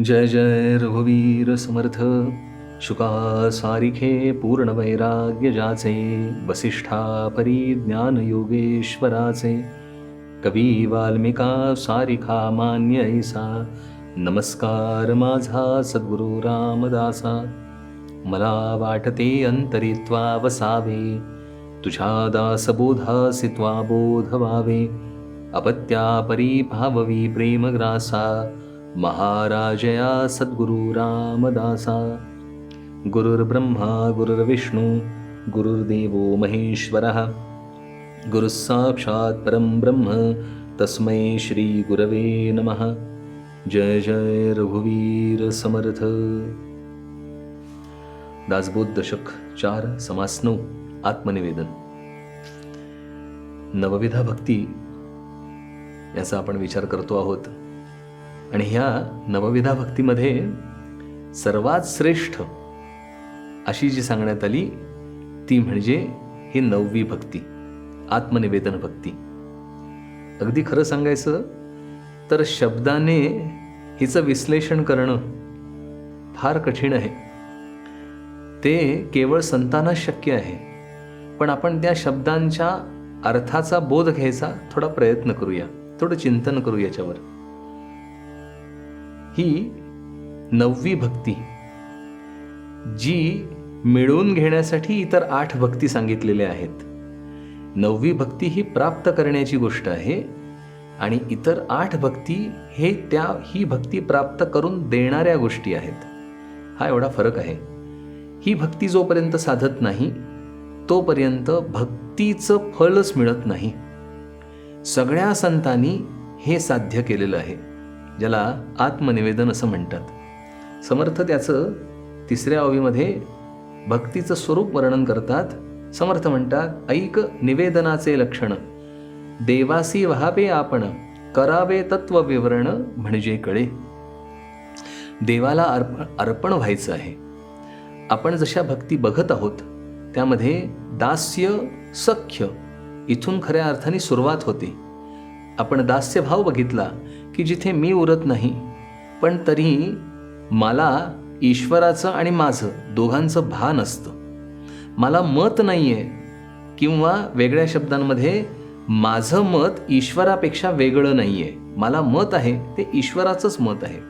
जय जय रघुवीर समर्थ। शुका सारिखे पूर्ण वैराग्य जाचे वसिष्ठा परी योगेश्वराचे। कवी वाल्मिका सारिखा मान्य ऐसा। नमस्कार माझा सद्गुरु रामदासा। मला वाटते अंतरित्वा वसावे। तुझ्या दासबोधासी त्वा बोध व्हावे अपत्या परिभाववी प्रेमग्रासा। महाराजया सद्गुरु रामदासा। गुरुर्ब्रह्मा गुरुर्विष्णू गुरुर्देवो महेश्वरः। गुरुस्साक्षात् परं ब्रह्म तस्मै श्रीगुरवे नमः। जय जय रघुवीर समर्थ। दासबोध दशक चार समास नऊ आत्मनिवेदन। नवविधा भक्ती याचा आपण विचार करतो आहोत. आणि ह्या नवविधा भक्तीमध्ये सर्वात श्रेष्ठ अशी जी सांगण्यात आली ती म्हणजे ही नववी भक्ती आत्मनिवेदन भक्ती. अगदी खरं सांगायचं तर शब्दाने हिचं विश्लेषण करणं फार कठीण आहे. ते केवळ संतांना शक्य आहे पण आपण त्या शब्दांच्या अर्थाचा बोध घ्यायचा थोडा प्रयत्न करूया थोडं चिंतन करू याच्यावर. ही नववी भक्ती. जी मिळवून घेण्यासाठी इतर आठ भक्ती सांगितलेल्या आहेत. नववी भक्ती ही प्राप्त करण्याची गोष्ट आहे आणि इतर आठ भक्ती हे त्या ही भक्ती प्राप्त करून देणाऱ्या गोष्टी आहेत. हा एवढा फरक आहे. ही भक्ती जोपर्यंत साधत नाही तोपर्यंत भक्तीचं फळच मिळत नाही. सगळ्या संतांनी हे साध्य केलेलं आहे. ज्याला आत्मनिवेदन असं म्हणतात. समर्थ त्याचं तिसऱ्या ओवीमध्ये भक्तीचं स्वरूप वर्णन करतात. समर्थ म्हणतात ऐक निवेदनाचे लक्षण. देवासी व्हावे आपण करावे तत्व विवरण म्हणजे कळे. देवाला अर्पण अर्पण व्हायचं आहे. आपण जशा भक्ती बघत आहोत त्यामध्ये दास्य सख्य इथून खऱ्या अर्थाने सुरुवात होते. आपण दास्यभाव बघितला की जिथे मी उरत नाही पण तरीही मला ईश्वराचं आणि माझं दोघांचं भान असतं. मला मत नाही आहे किंवा वेगळ्या शब्दांमध्ये माझं मत ईश्वरापेक्षा वेगळं नाही आहे मला मत आहे ते ईश्वराचंच मत आहे.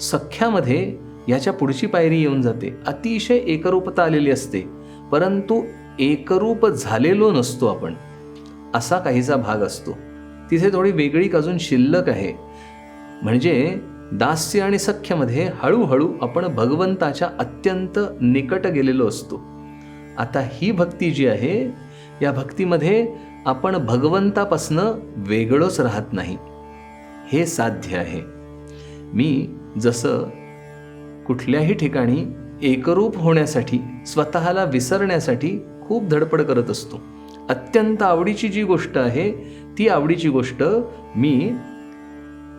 सख्यामध्ये याच्या पुढची पायरी येऊन जाते. अतिशय एकरूपता आलेली असते परंतु एकरूप झालेलो नसतो आपण. असा काहीचा भाग असतो. तिथे थोडी वेगळीक अजून शिल्लक आहे. म्हणजे दास्य आणि सख्यमध्ये हळूहळू आपण भगवंताच्या अत्यंत निकट गेलेलो असतो. आता ही भक्ती जी आहे या भक्तीमध्ये आपण भगवंतापासनं वेगळंच राहत नाही. हे साध्य आहे. मी जसं कुठल्याही ठिकाणी एकरूप होण्यासाठी स्वतःला विसरण्यासाठी खूप धडपड करत असतो. अत्यंत आवडीची जी गोष्ट आहे ती आवडीची गोष्ट मी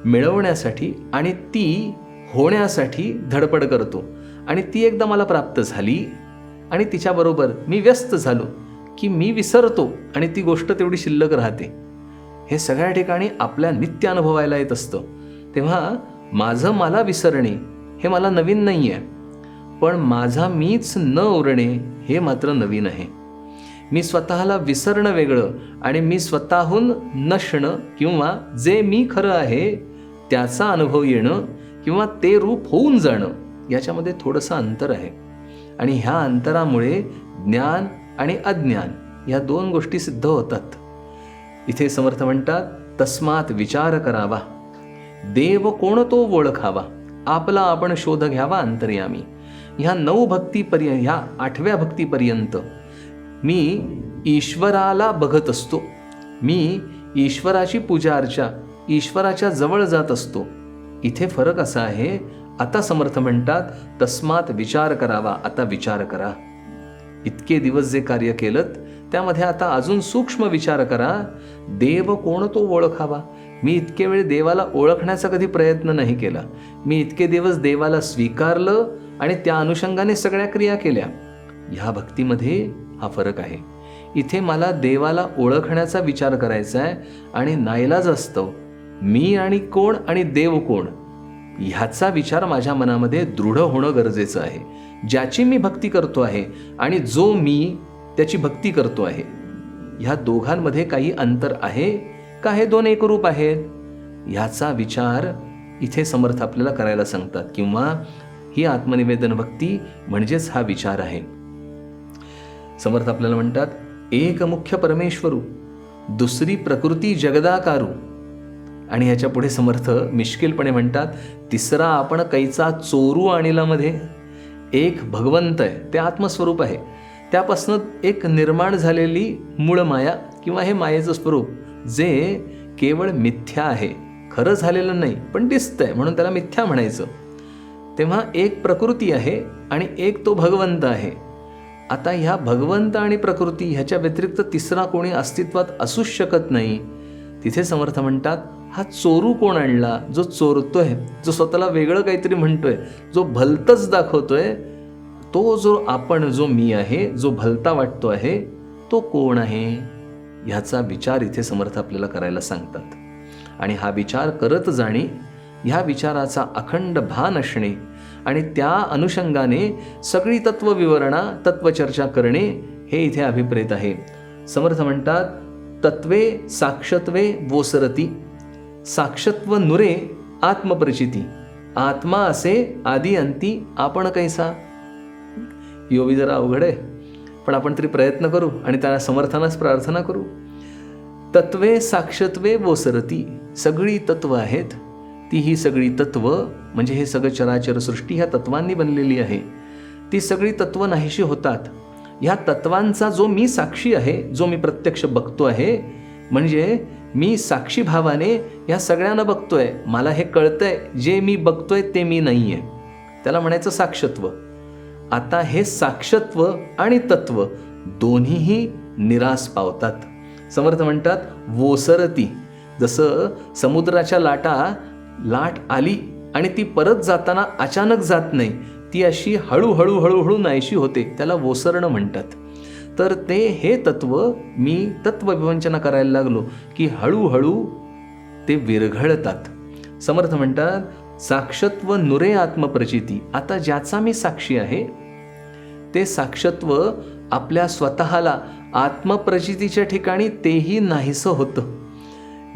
मिळवण्यासाठी आणि ती होण्यासाठी धडपड करतो. आणि ती एकदा मला प्राप्त झाली आणि तिच्याबरोबर मी व्यस्त झालो की मी विसरतो आणि ती गोष्ट तेवढी शिल्लक राहते. हे सगळ्या ठिकाणी आपल्या नित्य अनुभवायला येत असतं. तेव्हा माझं मला विसरणे हे मला नवीन नाही आहे पण माझा मीच न उरणे हे मात्र नवीन आहे. मी स्वतःला विसरणं वेगळं आणि मी स्वतःहून नसणं किंवा जे मी खरं आहे त्याचा अनुभव येणं किंवा ते रूप होऊन जाणं याच्यामध्ये थोडंसं अंतर आहे. आणि ह्या अंतरामुळे ज्ञान आणि अज्ञान या दोन गोष्टी सिद्ध होतात. इथे समर्थ म्हणतात तस्मात विचार करावा. देव कोण तो ओळखावा. आपला आपण शोध घ्यावा अंतर्यामी. ह्या नऊ भक्तीपर्यंत ह्या आठव्या भक्तीपर्यंत मी ईश्वराला बघत असतो. मी ईश्वराची पूजा अर्चा ईश्वराच्या जवळ जात असतो. इथे फरक असा आहे आता समर्थ म्हणतात तस्मात विचार करावा आता विचार करा. इतके दिवस जे कार्य केलं त्यामध्ये आता अजून सूक्ष्म विचार करा. देव कोण तो ओळखावा? मी इतके वेळ देवाला ओळखण्याचा कधी प्रयत्न नाही केला. मी इतके दिवस देवाला स्वीकारलं आणि त्या अनुषंगाने सगळ्या क्रिया केल्या. ह्या भक्तीमध्ये हा फरक आहे. इथे मला देवाला ओळखण्याचा विचार करायचा आहे आणि नाईलाज असतो. मी आणि कोण आणि देव कोण? ह्याचा विचार माझ्या मनामध्ये दृढ होणं गरजेचं आहे. ज्याची मी भक्ती करतो आहे आणि जो मी त्याची भक्ती करतो आहे. ह्या दोघांमध्ये काही अंतर आहे का? हे दोन एकरूप आहेत ह्याचा विचार इथे समर्थ आपल्याला करायला सांगतात किंवा ही आत्मनिवेदन भक्ती म्हणजेच हा विचार आहे. समर्थ आपल्याला म्हणतात एक मुख्य परमेश्वरू दुसरी प्रकृती जगदाकारू. आणि ह्याच्या पुढे समर्थ मिश्किलपणे म्हणतात तिसरा आपण कैचा चोरू आणिलामध्ये एक भगवंत आहे ते आत्मस्वरूप आहे. त्यापासून एक निर्माण झालेली मूळ माया किंवा हे मायेचं स्वरूप जे केवळ मिथ्या आहे. खरं झालेलं नाही पण दिसतंय म्हणून त्याला मिथ्या म्हणायचं. तेव्हा एक प्रकृती आहे आणि एक तो भगवंत आहे. आता ह्या भगवंत आणि प्रकृती ह्याच्या व्यतिरिक्त तिसरा कोणी अस्तित्वात असूच शकत नाही. तिथे समर्थ म्हणतात हा चोरू कोण आणला? जो चोरतोय जो स्वतःला वेगळं काहीतरी म्हणतोय जो भलतच दाखवतोय तो जो आपण जो मी आहे जो भलता वाटतो आहे तो कोण आहे? ह्याचा विचार इथे समर्थ आपल्याला करायला सांगतात. आणि हा विचार करत जाणे ह्या विचाराचा अखंड भान असणे आणि त्या अनुषंगाने सगळी तत्वविवरणा तत्वचर्चा करणे हे इथे अभिप्रेत आहे. समर्थ म्हणतात तत्वे साक्षत्वे वोसरती साक्षत्व नुरे आत्मप्रचिती आत्मा असे आदी अंती आपण कैसा? योगी जरा अवघड आहे पण आपण तरी प्रयत्न करू आणि त्याला समर्थनास प्रार्थना करू. तत्वे साक्षत्वे वोसरती सगळी तत्व आहेत. ती ही सगळी तत्व म्हणजे हे सगळं चराचर सृष्टी ह्या तत्वांनी बनलेली आहे. ती सगळी तत्व नाहीशी होतात. ह्या तत्वांचा जो मी साक्षी आहे जो मी प्रत्यक्ष बघतो आहे म्हणजे मी साक्षी भावाने ह्या सगळ्यांना बघतोय. मला हे कळतंय जे मी बघतोय ते मी नाही आहे त्याला म्हणायचं साक्षत्व. आता हे साक्षत्व आणि तत्व दोन्हीही निराश पावतात. समर्थ म्हणतात वोसरती. जसं समुद्राच्या लाटा लाट आली आणि ती परत जाताना अचानक जात नाही. ती अशी हळूहळू हळूहळू नाहीशी होते. त्याला वोसरणं म्हणतात. तर ते हे तत्व मी तत्वविवंचना करायला लागलो की हळूहळू ते विरघळतात. समर्थ म्हणतात साक्षत्व नुरे आत्मप्रचिती. आता ज्याचा मी साक्षी आहे ते साक्षत्व आपल्या स्वतःला आत्मप्रचितीच्या ठिकाणी तेही नाहीसं होतं.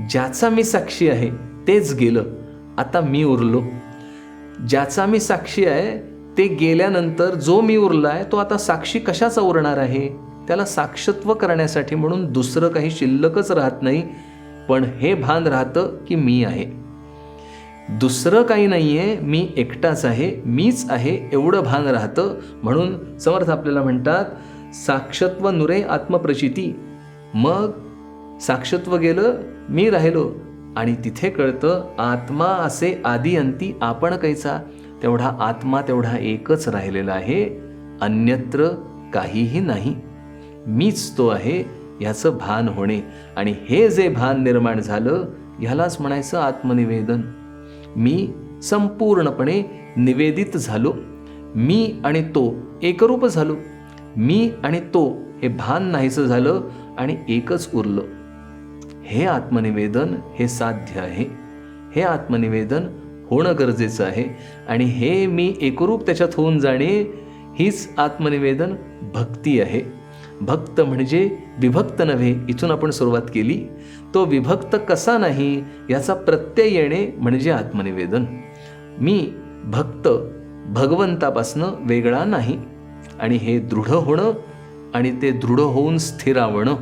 ज्याचा मी साक्षी आहे तेच गेलं. आता मी उरलो. ज्याचा मी साक्षी आहे ते गेल्यानंतर जो मी उरला आहे तो आता साक्षी कशाचा उरणार आहे? त्याला साक्षत्व करण्यासाठी म्हणून दुसरं काही शिल्लकच राहत नाही पण हे भान राहतं की मी आहे. दुसरं काही नाही आहे मी एकटाच आहे मीच आहे एवढं भान राहतं. म्हणून समर्थ आपल्याला म्हणतात साक्षत्व नुरे आत्मप्रचिती. मग साक्षत्व गेलं मी राहिलो. आणि तिथे कळतं आत्मा असे आदी अंती आपण कैसा? तेवढा आत्मा तेवढा एकच राहिलेला आहे अन्यत्र काहीही नाही. मीच तो आहे ह्याचं भान होणे. आणि हे जे भान निर्माण झालं ह्यालाच म्हणायचं आत्मनिवेदन. मी संपूर्णपणे निवेदित झालो. मी आणि तो एकरूप झालो. मी आणि तो हे भान नाहीचं झालं आणि एकच उरलं. हे आत्मनिवेदन हे साध्य आहे. हे आत्मनिवेदन होणं गरजेचं आहे आणि हे मी एकरूप त्याच्यात होऊन जाणे हीच आत्मनिवेदन भक्ती आहे. भक्त म्हणजे विभक्त नव्हे इथून आपण सुरुवात केली. तो विभक्त कसा नाही याचा प्रत्यय येणे म्हणजे आत्मनिवेदन. मी भक्त भगवंतापासनं वेगळा नाही आणि हे दृढ होणं आणि ते दृढ होऊन स्थिरावणं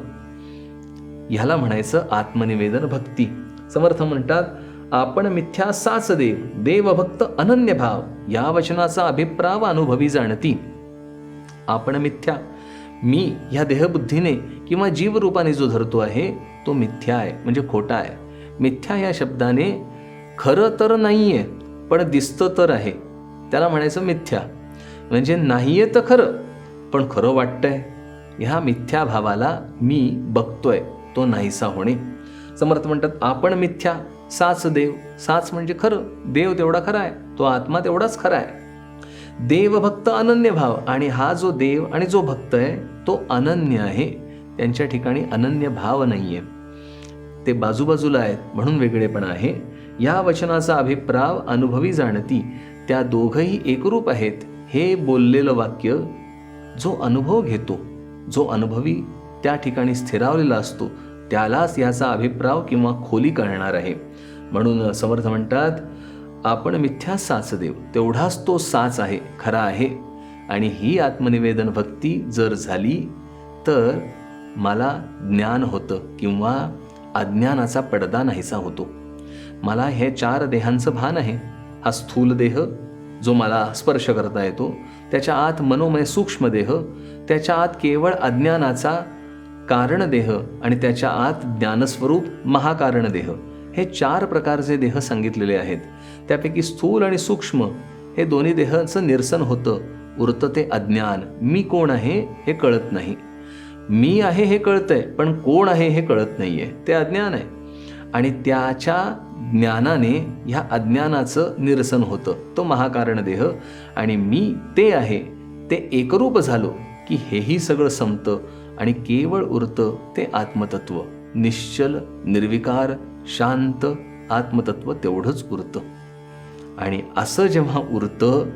ह्याला म्हणायचं आत्मनिवेदन भक्ती. समर्थ म्हणतात आपण मिथ्या साच देव देवभक्त अनन्य भाव या वचनाचा अभिप्राव अनुभवी जाणती. आपण मिथ्या मी ह्या देहबुद्धीने किंवा जीवरूपाने जो धरतो आहे तो मिथ्या आहे म्हणजे खोटा आहे. मिथ्या या शब्दाने खरं तर नाही आहे पण दिसतं तर आहे. त्याला म्हणायचं मिथ्या. म्हणजे नाही आहे तर खरं पण खरं वाटतंय. ह्या मिथ्या भावाला मी बघतोय. तो नाहीसा होणे. समर्थ म्हणतात आपण मिथ्या साच देव. साच म्हणजे खरं. देव तेवढा खरा आहे तो आत्मा तेवढाच खरा आहे. देवभक्त अनन्य भाव आणि हा जो देव आणि जो भक्त आहे तो अनन्य आहे. त्यांच्या ठिकाणी अनन्य भाव नाही आहे ते बाजूबाजूला आहेत म्हणून वेगळेपण आहे. या वचनाचा अभिप्राव अनुभवी जाणती. त्या दोघही एकरूप आहेत. हे बोललेलं वाक्य जो अनुभव घेतो जो अनुभवी त्या ठिकाणी स्थिरावलेला असतो त्यालाच याचा अभिप्राव किंवा खोली कळणार आहे. म्हणून समर्थ म्हणतात आपण मिथ्या साच देव तेवढाच तो साच आहे खरा आहे. आणि ही आत्मनिवेदन भक्ती जर झाली तर मला ज्ञान होतं किंवा अज्ञानाचा पडदा नाहीसा होतो. मला हे चार देहांचं भान आहे. हा स्थूल देह जो मला स्पर्श करता येतो त्याच्या आत मनोमय सूक्ष्म देह त्याच्या आत केवळ अज्ञानाचा कारणदेह आणि त्याच्या आत ज्ञानस्वरूप महाकारणदेह हे चार प्रकारचे देह सांगितलेले आहेत. त्यापैकी स्थूल आणि सूक्ष्म हे दोन्ही देहाचं निरसन होतं. उरतं ते अज्ञान. मी कोण आहे हे कळत नाही. मी आहे हे कळतंय पण कोण आहे हे कळत नाहीये. ते अज्ञान आहे. आणि त्याच्या ज्ञानाने ह्या अज्ञानाचं निरसन होतं. तो महाकारण देह आणि मी ते आहे. ते एकरूप झालो की हेही सगळं संपतं. आणि केवळ उरतं ते आत्मतत्व. निश्चल निर्विकार शांत आत्मतत्व तेवढंच उरतं. आणि असं जेव्हा उरतं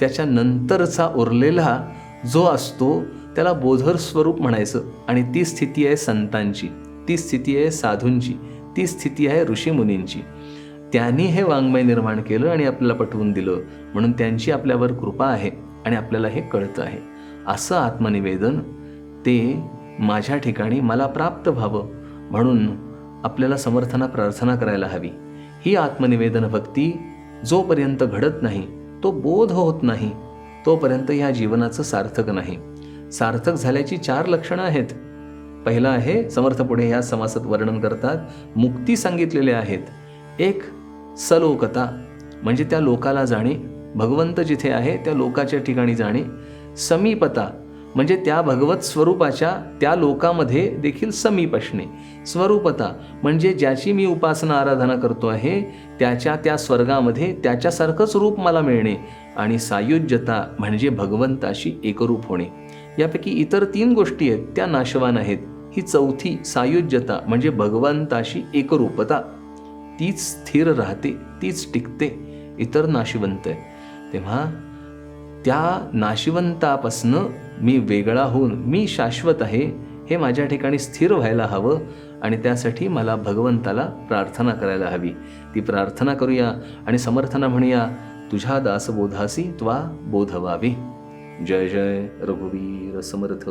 त्याच्या नंतरचा उरलेला जो असतो त्याला बोधर स्वरूप म्हणायचं. आणि ती स्थिती आहे संतांची ती स्थिती आहे साधूंची ती स्थिती आहे ऋषीमुनींची. त्यांनी हे वाङ्मय निर्माण केलं आणि आपल्याला पटवून दिलं. म्हणून त्यांची आपल्यावर कृपा आहे आणि आपल्याला हे कळतं आहे. असं आत्मनिवेदन ते माझ्या ठिकाणी मला प्राप्त व्हावं म्हणून आपल्याला समर्थना प्रार्थना करायला हवी. ही आत्मनिवेदन भक्ती जोपर्यंत घडत नाही तो बोध होत नाही तोपर्यंत या जीवनाचं सार्थक नाही. सार्थक झाल्याची चार लक्षणं आहेत. पहिलं आहे समर्थ पुढे ह्या समासात वर्णन करतात मुक्ती सांगितलेले आहेत. एक सलोकता म्हणजे त्या लोकाला जाणे भगवंत जिथे आहे त्या लोकाच्या ठिकाणी जाणे. समीपता म्हणजे त्या भगवत स्वरूपाच्या त्या लोकामध्ये देखील समीप असणे. स्वरूपता म्हणजे ज्याची मी उपासना आराधना करतो आहे त्याच्या त्या स्वर्गामध्ये त्याच्यासारखंच रूप मला मिळणे आणि सायुज्यता म्हणजे भगवंताशी एकरूप होणे. यापैकी इतर तीन गोष्टी आहेत त्या नाशवान आहेत. ही चौथी सायुज्यता म्हणजे भगवंताशी एकरूपता. तीच स्थिर राहते तीच टिकते इतर नाशिवंत आहे. तेव्हा त्या नाशिवंतापासनं मी वेगळा होऊन मी शाश्वत आहे हे माझ्या ठिकाणी स्थिर व्हायला हवं आणि त्यासाठी मला भगवंताला प्रार्थना करायला हवी. ती प्रार्थना करूया आणि समर्थना म्हणूया तुझ्या दासबोधासी त्वा बोधवावी. जय जय रघुवीर समर्थ.